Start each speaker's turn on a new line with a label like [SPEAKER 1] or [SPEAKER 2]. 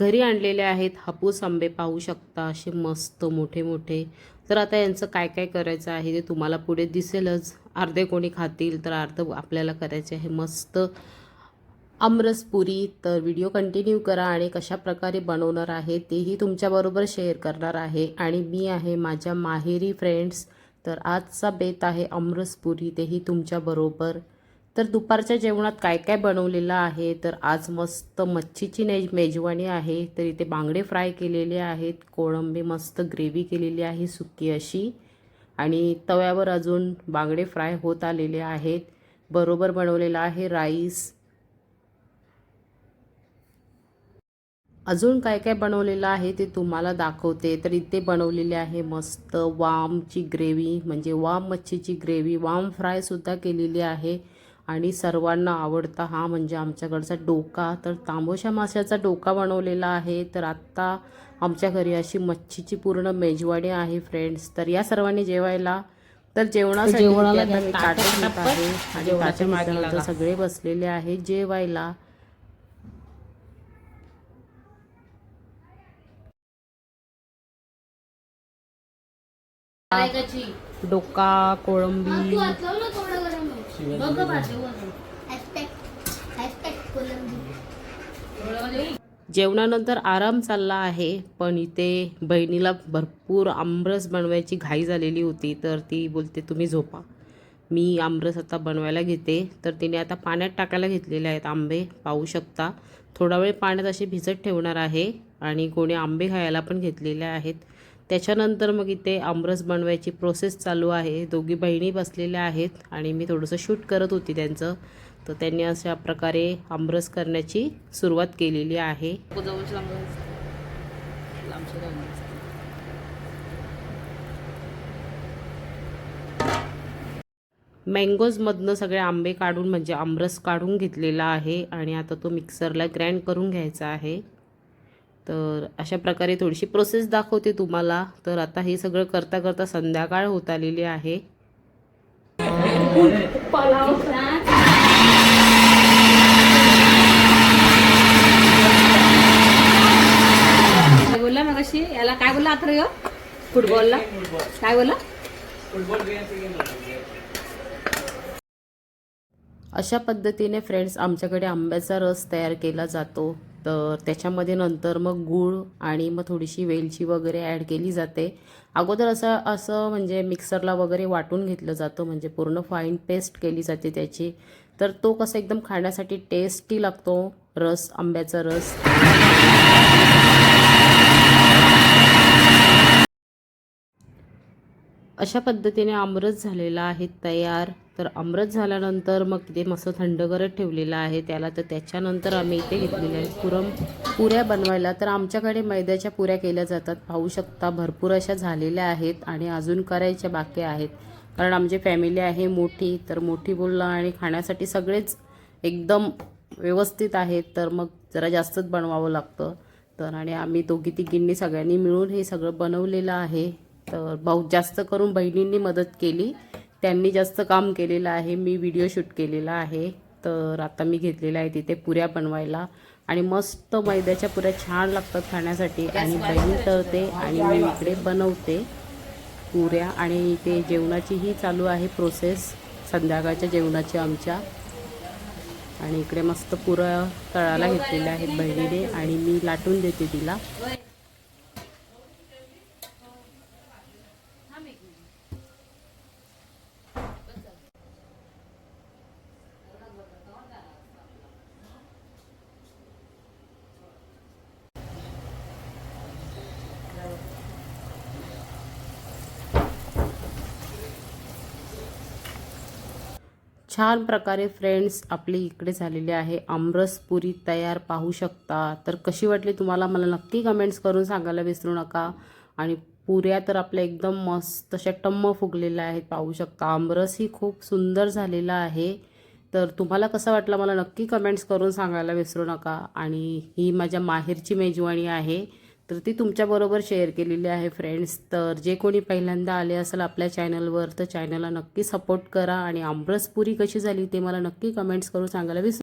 [SPEAKER 1] घरी आणलेले आहेत हापूस आंबे पाहू शकता असे मस्त मोठे मोठे. तर आता यांचं काय काय करायचं आहे ते तुम्हाला पुढे दिसेलच. अर्धे कोणी खातील तर अर्ध आपल्याला करायचे आहे मस्त. आमरसपुरी तर व्हिडिओ कंटिन्यू करा आणि कशा प्रकारे बनवणार आहे तेही तुमच्याबरोबर शेअर करणार आहे. आणि मी आहे माझ्या माहेरी फ्रेंड्स तर आजचा बेत आहे आमरसपुरी तेही तुमच्याबरोबर तर दुपारच्या जेवणात काय काय बनवलेलं आहे? तर आज मस्त मच्छीची ने मेजवानी आहे. तर इथे बांगडे फ्राय केलेले आहेत. कोळंबी मस्त ग्रेव्ही केलेली आहे सुकी अशी. आणि तव्यावर अजून बांगडे फ्राय होत आलेले आहेत. बरोबर बनवलेलं आहे राईस. अजून काय काय बनवलेलं आहे ते तुम्हाला दाखवते. तर इथे बनवलेले आहे मस्त वामची ग्रेव्ही म्हणजे वाम मच्छीची ग्रेव्ही. वाम फ्रायसुद्धा केलेली आहे. आणि सर्वांना आवडता हा म्हणजे आमच्याकडचा डोका. तर तांबोशा माशाचा डोका बनवलेला आहे. तर आत्ता आमच्या घरी अशी मच्छीची पूर्ण मेजवानी आहे फ्रेंड्स तर या सर्वांनी जेवायला. तर जेवणासाठी
[SPEAKER 2] जेवणाला
[SPEAKER 1] मी ताटं घेत आहे आणि ताटं. सगळे बसलेले आहे. जेवायला. डोका कोळंबी. जेवणानंतर आराम चालला आहे पण इथे बहिणीला भरपूर आमरस बनवायची घाई झालेली होती तर ती बोलते तुम्ही झोपा. मी आमरस आता बनवायला घेते. तर तिने आता पाण्यात टाकायला घेतलेले आहेत आंबे. पाहू शकता थोडा वेळ पाण्यात असे भिजत ठेवणार आहे आणि कोणी आंबे खायला पण घेतलेले आहेत. त्याच्यानंतर मग इथे आमरस बनवायची प्रोसेस चालू आहे. दोघी बहिणी बसलेल्या आहेत आणि मी थोडंसं शूट करत होती त्यांचं. तर त्यांनी अशा प्रकारे आमरस करण्याची सुरुवात केलेली आहे. मँगोजमधनं सगळे आंबे काढून म्हणजे आमरस काढून घेतलेला आहे. आणि आता तो मिक्सरला ग्राइंड करून घ्यायचा आहे. तर अशा प्रकारे थोडीशी प्रोसेस दाखवते तुम्हाला. तर आता हे सगळं करता करता संध्याकाळ होत आलेली आहे.
[SPEAKER 2] काय बोलला मग अशी याला काय बोलला आता फुटबॉलला काय बोलला?
[SPEAKER 1] अशा पद्धतीने फ्रेंड्स आमच्याकडे आंब्याचा रस तयार केला जातो. तर त्याच्यामध्ये नंतर मग गूळ आणि मग थोडीशी वेलची वगैरे ॲड केली जाते. अगोदर असं असं म्हणजे मिक्सरला वगैरे वाटून घेतलं जातं म्हणजे पूर्ण फाईन पेस्ट केली जाते त्याची. तर तो कसं एकदम खाण्यासाठी टेस्टी लागतो रस आंब्याचा रस. अशा पद्धतीने आमरस झालेला आहे तयार. तर आमरस झाल्यानंतर मग ते मस्त थंड करत ठेवलेलं आहे. त्याला तर त्याच्यानंतर आम्ही इथे घेतलेले आहे पुरम. पुऱ्या बनवायला तर आमच्याकडे मैद्याच्या पुऱ्या केल्या जातात. पाहू शकता भरपूर अशा झालेल्या आहेत आणि अजून करायच्या बाकी आहेत. कारण आमची फॅमिली आहे मोठी तर मोठी बोलणं आणि खाण्यासाठी सगळेच एकदम व्यवस्थित आहेत. तर मग जरा जास्तच बनवावं लागतं. तर आणि आम्ही दोघी तिघींनी सगळ्यांनी मिळून हे सगळं बनवलेलं आहे. तर बहुत जास्त करून बहिणींनी मदत केली. त्यांनी जास्त काम केलेलं आहे. मी व्हिडिओ शूट केलेला आहे. तर आता मी घेतलेला आहे तिथे पुऱ्या बनवायला. आणि मस्त मैद्याच्या पुऱ्या छान लागतात खाण्यासाठी. आणि बहीण तळते आणि मी इकडे बनवते पुऱ्या. आणि ते जेवणाचीही चालू आहे प्रोसेस संध्याकाळच्या जेवणाची आमच्या. आणि इकडे मस्त पुऱ्या तळाला घेतलेल्या आहेत बहिणीने. आणि मी लाटून देते तिला. छान प्रकारे फ्रेंड्स आपली इकडे झालेली आहे. आमरस पुरी तयार पाहू शकता. तर कशी वाटली तुम्हाला? मला नक्की कमेंट्स करून सांगायला विसरू नका. आणि पुऱ्या तर आपल्या एकदम मस्त अशा टम्म फुगलेल्या आहेत पाहू शकता. आमरसही खूप सुंदर झालेला आहे. तर तुम्हाला कसं वाटलं मला नक्की कमेंट्स करून सांगायला विसरू नका. आणि ही माझ्या माहेरची मेजवानी आहे. तर ती तुमच्याबरोबर शेअर केलेली आहे फ्रेंड्स तर जे कोणी पहिल्यांदा आले असेल आपल्या चॅनलवर तर चॅनलला नक्की सपोर्ट करा. आणि आमरसपुरी कशी झाली ते मला नक्की कमेंट्स करून सांगायला विसरू